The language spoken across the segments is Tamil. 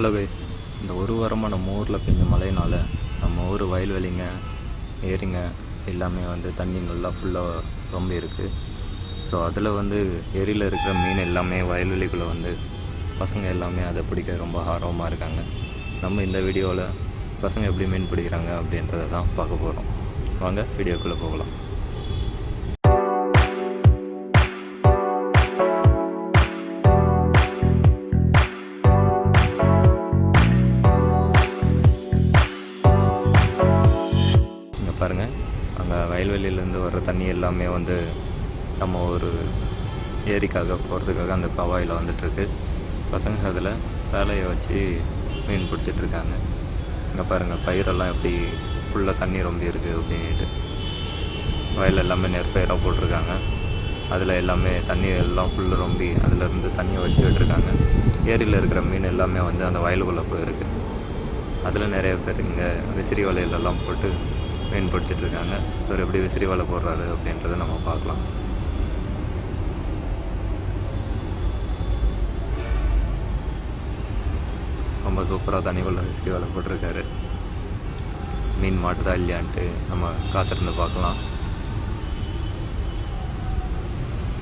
ஹலோ கைஸ் இந்த ஒரு வாரமாக நம்ம ஊரில் பெஞ்ச மழையினால நம்ம ஊர் வயல்வெளிங்க ஏரிங்க எல்லாமே வந்து தண்ணி நல்லா ஃபுல்லாக ரொம்ப இருக்குது ஸோ அதில் வந்து ஏரியில் இருக்கிற மீன் எல்லாமே வயல்வெளிக்குள்ளே வந்து பசங்க எல்லாமே அதை பிடிக்க ரொம்ப ஆர்வமாக இருக்காங்க. நம்ம இந்த வீடியோவில் பசங்க எப்படி மீன் பிடிக்கிறாங்க அப்படின்றத தான் பார்க்க போகிறோம் வாங்க வீடியோக்குள்ளே போகலாம். பாருங்கள் அங்கே வயல்வெளியிலேருந்து வர்ற தண்ணி எல்லாமே வந்து நம்ம ஒரு ஏரிக்காக போகிறதுக்காக அந்த கவாயில் வந்துட்டுருக்கு. பசங்க அதில் சேலையை வச்சு மீன் பிடிச்சிட்ருக்காங்க. இங்கே பாருங்கள் பயிரெல்லாம் எப்படி ஃபுல்லாக தண்ணி ரொம்ப இருக்குது அப்படின்ட்டு வயல் எல்லாமே நெற்பயிராக போட்டிருக்காங்க. அதில் எல்லாமே தண்ணி எல்லாம் ஃபுல்லு ரொம்பி அதிலேருந்து தண்ணியை வச்சு விட்டுருக்காங்க. ஏரியில் இருக்கிற மீன் எல்லாமே வந்து அந்த வயலுக்குள்ளே போயிருக்கு. அதில் நிறைய பேர் இங்கே விசிறி வலையிலெல்லாம் போட்டு மீன் பிடிச்சிட்ருக்காங்க இவர் எப்படி விசிறி வலை போடுறாரு அப்படின்றத நம்ம பார்க்கலாம். ரொம்ப சூப்பராக தனிக்குள்ள விசிறி வலை போட்டிருக்காரு. மீன் மாட்டுதா இல்லையான்ட்டு நம்ம காத்திருந்து பார்க்கலாம்.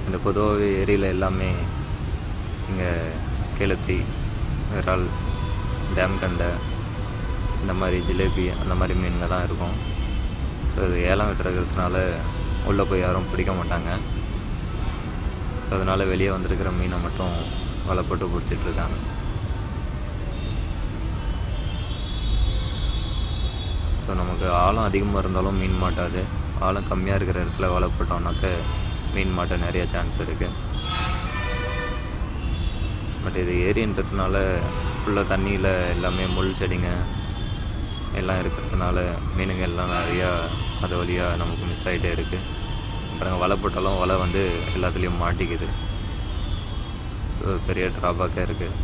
இந்த பொதுவாகவே ஏரியில் எல்லாமே இங்கே கெளுத்தி விரால் டேம் கண்டை இந்த மாதிரி ஜிலேபி அந்த மாதிரி மீன்கள் தான் இருக்கும். ஸோ இது ஏலம் விட்டுறதுனால உள்ளே போய் யாரும் பிடிக்க மாட்டாங்க. ஸோ அதனால் வெளியே வந்திருக்கிற மீனை மட்டும் வலை போட்டு பிடிச்சிட்ருக்காங்க ஸோ நமக்கு ஆழம் அதிகமாக இருந்தாலும் மீன் மாட்டாது. ஆழம் கம்மியாக இருக்கிற இடத்துல வலை போட்டோம்னாக்க மீன் மாட்ட நிறைய சான்ஸ் இருக்குது பட் இது ஏரின்றதுனால ஃபுல்லாக தண்ணியில் எல்லாமே முள் செடிங்க எல்லாம் இருக்கிறதுனால மீனுங்க எல்லாம் நிறையா அது வழியாக நமக்கு மிஸ் ஆகிட்டே இருக்குது அப்புறம் வலை போட்டாலும் வலை வந்து எல்லாத்துலேயும் மாட்டிக்குது. பெரிய ட்ராபேக்காக இருக்குது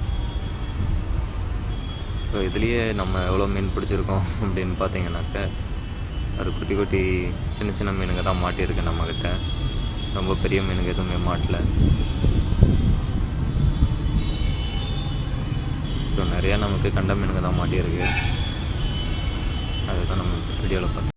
ஸோ இதுலேயே நம்ம எவ்வளோ மீன் பிடிச்சிருக்கோம் அப்படின்னு பார்த்தீங்கன்னாக்க அது குட்டி குட்டி சின்ன சின்ன மீனுங்க தான் மாட்டியிருக்கு நம்மக்கிட்ட ரொம்ப பெரிய மீனுங்க எதுவுமே மாட்டல. ஸோ நிறையா நமக்கு கண்ட மீனுங்க தான் மாட்டியிருக்கு. அதுதான் நம்ம வீடியோவில் பார்த்தோம்